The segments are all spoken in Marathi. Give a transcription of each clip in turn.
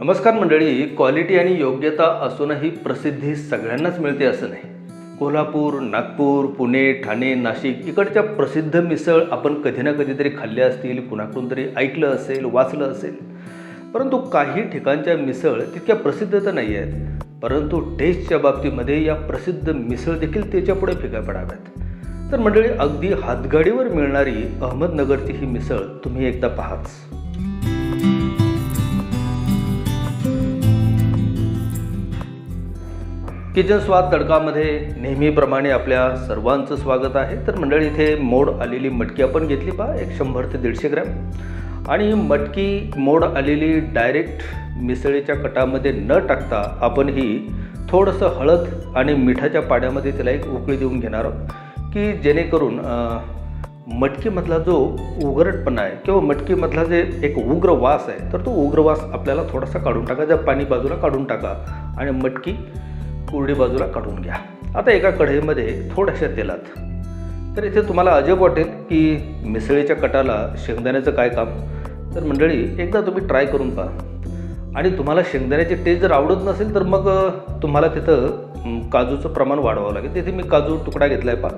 नमस्कार मंडळी क्वालिटी आणि योग्यता असूनही प्रसिद्धी सगळ्यांनाच मिळते असं नाही. कोल्हापूर नागपूर पुणे ठाणे नाशिक इकडच्या प्रसिद्ध मिसळ आपण कधी ना कधीतरी खाल्ल्या असतील कुणाकडून तरी ऐकलं असेल वाचलं असेल. परंतु काही ठिकाणच्या मिसळ तितक्या प्रसिद्ध तर नाही आहेत. परंतु टेस्टच्या बाबतीमध्ये या प्रसिद्ध मिसळ देखील त्याच्यापुढे फिका पडाव्यात. तर मंडळी अगदी हातगाडीवर मिळणारी अहमदनगरची ही मिसळ तुम्ही एकदा पाहाच. किचन स्वाद तडकामध्ये नेहमीप्रमाणे आपल्या सर्वांचं स्वागत आहे. तर मंडळी इथे मोड आलेली मटकी आपण घेतली पहा. एक शंभर ते दीडशे ग्रॅम. आणि मटकी मोड आलेली डायरेक्ट मिसळीच्या कटामध्ये न टाकता आपण ही थोडंसं हळद आणि मिठाच्या पाण्यामध्ये त्याला एक उकळी देऊन घेणार आहोत. की जेणेकरून मटकीमधला जो उघरटपणा आहे किंवा मटकीमधला जे एक उग्र वास आहे तर तो उग्र वास आपल्याला थोडासा काढून टाका. ज्या पाणी बाजूला काढून टाका. आणि मटकी कोरडी बाजूला काढून घ्या. आता एका कढईमध्ये थोड्याशा तेलात. तर इथे तुम्हाला अजब वाटेल की मिसळीच्या कटाला शेंगदाण्याचं काय काम? तर मंडळी एकदा तुम्ही ट्राय करून पहा. आणि तुम्हाला शेंगदाण्याची टेस्ट जर आवडत नसेल तर मग तुम्हाला तिथं काजूचं प्रमाण वाढवावं लागेल. तिथे मी काजू तुकडा घेतला आहे पहा.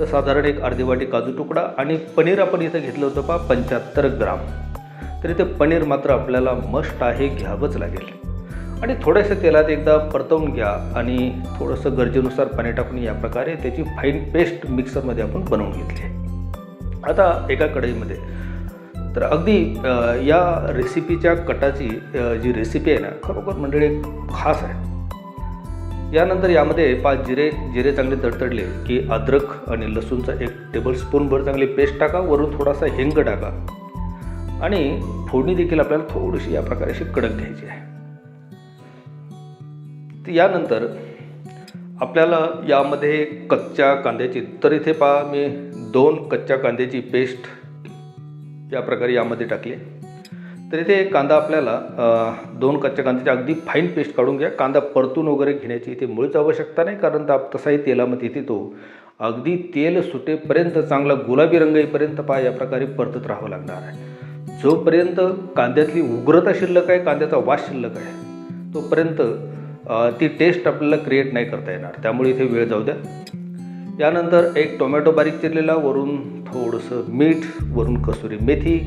तर साधारण एक अर्धी वाटी काजू तुकडा आणि पनीर आपण इथं घेतलं होतं पहा पंच्याहत्तर ग्राम. तर इथे पनीर मात्र आपल्याला मस्ट आहे घ्यावंच लागेल. आणि थोड्याशा तेलात एकदा परतवून घ्या आणि थोडंसं गरजेनुसार पाणी टाकून या प्रकारे त्याची फाईन पेस्ट मिक्सरमध्ये आपण बनवून घेतली आहे. आता एका कढईमध्ये. तर अगदी या रेसिपीच्या कटाची जी रेसिपी आहे ना खरोखर मंडळी एक खास आहे. यानंतर यामध्ये पाच जिरे जिरे चांगले तडतडले की अद्रक आणि लसूणचा एक टेबल स्पूनभर चांगली पेस्ट टाका वरून थोडासा हिंग टाका. आणि फोडणी देखील आपल्याला थोडीशी या प्रकारे अशी कडक घ्यायची आहे. यानंतर आपल्याला यामध्ये कच्च्या कांद्याची तर इथे पहा मी दोन कच्च्या कांद्याची पेस्ट या प्रकारे यामध्ये टाकली. तर इथे कांदा आपल्याला दोन कच्च्या कांद्याची अगदी फाईन पेस्ट काढून घ्या. कांदा परतून वगैरे घेण्याची इथे मुळीच आवश्यकता नाही कारण तर तसाही तेलामध्ये इथे तो अगदी तेल सुटेपर्यंत चांगला गुलाबी रंग येईपर्यंत पहा या प्रकारे परतत राहावं लागणार आहे. जोपर्यंत कांद्यातली उग्रता शिल्लक आहे कांद्याचा वास शिल्लक आहे तोपर्यंत ती टेस्ट आपल्याला क्रिएट नाही करता येणार. त्यामुळे इथे वेळ जाऊ द्या. यानंतर एक टोमॅटो बारीक चिरलेला वरून थोडंसं मीठ वरून कसुरी मेथी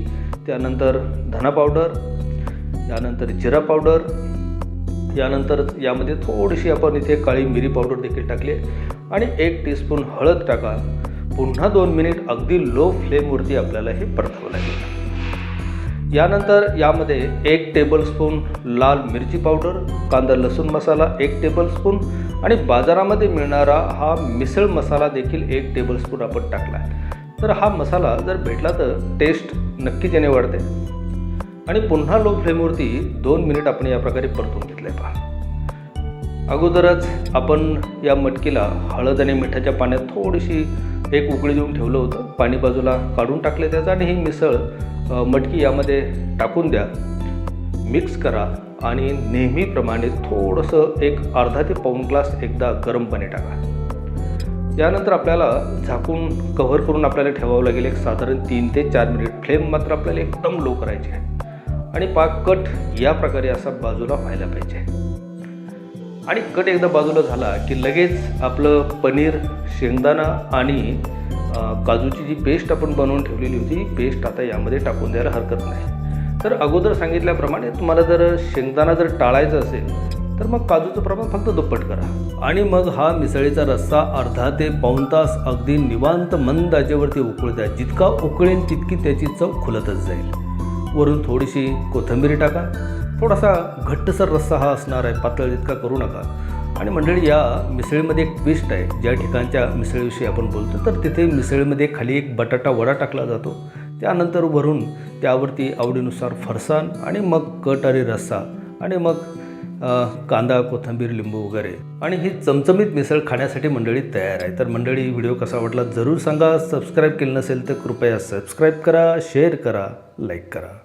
त्यानंतर धना पावडर यानंतर जिरा पावडर यानंतर यामध्ये थोडीशी आपण इथे काळी मिरी पावडर देखील टाकली आणि एक टीस्पून हळद टाका. पुन्हा दोन मिनिट अगदी लो फ्लेमवरती आपल्याला हे परतावं लागेल. यानंतर यामध्ये एक टेबलस्पून लाल मिरची पावडर कांदा लसूण मसाला एक टेबलस्पून आणि बाजारामध्ये मिळणारा हा मिसळ मसाला देखील एक टेबलस्पून आपण टाकला आहे. तर हा मसाला जर भेटला तर टेस्ट नक्कीच याने वाढते. आणि पुन्हा लो फ्लेमवरती दोन मिनिट आपण या प्रकारे परतून घेतलं आहे पहा. अगोदरच आपण या मटकीला हळद आणि मिठाच्या पाण्यात थोडीशी एक उकळी देऊन ठेवलं होतं. पाणी बाजूला काढून टाकले त्याचं आणि ही मिसळ मटकी यामध्ये टाकून द्या. मिक्स करा आणि नेहमीप्रमाणे थोडंसं एक अर्धा ते पाऊण ग्लास एकदा गरम पाणी टाका. यानंतर आपल्याला झाकून कव्हर करून आपल्याला ठेवावं लागेल एक साधारण तीन ते चार मिनिट फ्लेम मात्र आपल्याला एकदम लो करायची आहे. आणि पाक कट या प्रकारे असा बाजूला व्हायला पाहिजे. आणि कट एकदा बाजूला झाला की लगेच आपलं पनीर शेंगदाणा आणि काजूची जी पेस्ट आपण बनवून ठेवलेली होती पेस्ट आता यामध्ये टाकून द्यायला हरकत नाही. तर अगोदर सांगितल्याप्रमाणे तुम्हाला जर शेंगदाणा जर टाळायचं असेल तर मग काजूचं प्रमाण फक्त दुप्पट करा. आणि मग हा मिसळीचा रस्सा अर्धा ते पाऊण तास अगदी निवांत मंद आजेवरती उकळू द्या जितका उकळेल तितकी त्याची चव खुलतच जाईल. वरून थोडीशी कोथिंबीर टाका. थोडासा घट्टसर रस्सा हा असणार आहे पातळ जितका करू नका. आणि मंडळी या मिसळीमध्ये एक ट्विस्ट आहे. ज्या ठिकाणच्या मिसळीविषयी आपण बोलतो तर तिथे मिसळीमध्ये खाली एक बटाटा वडा टाकला जातो. त्यानंतर वरून त्यावरती आवडीनुसार फरसाण आणि मग कट आणि रस्सा आणि मग कांदा कोथिंबीर लिंबू वगैरे. आणि ही चमचमीत मिसळ खाण्यासाठी मंडळी तयार आहे. तर मंडळी व्हिडिओ कसा वाटला जरूर सांगा. सबस्क्राईब केलं नसेल तर कृपया सबस्क्राईब करा शेअर करा लाईक करा.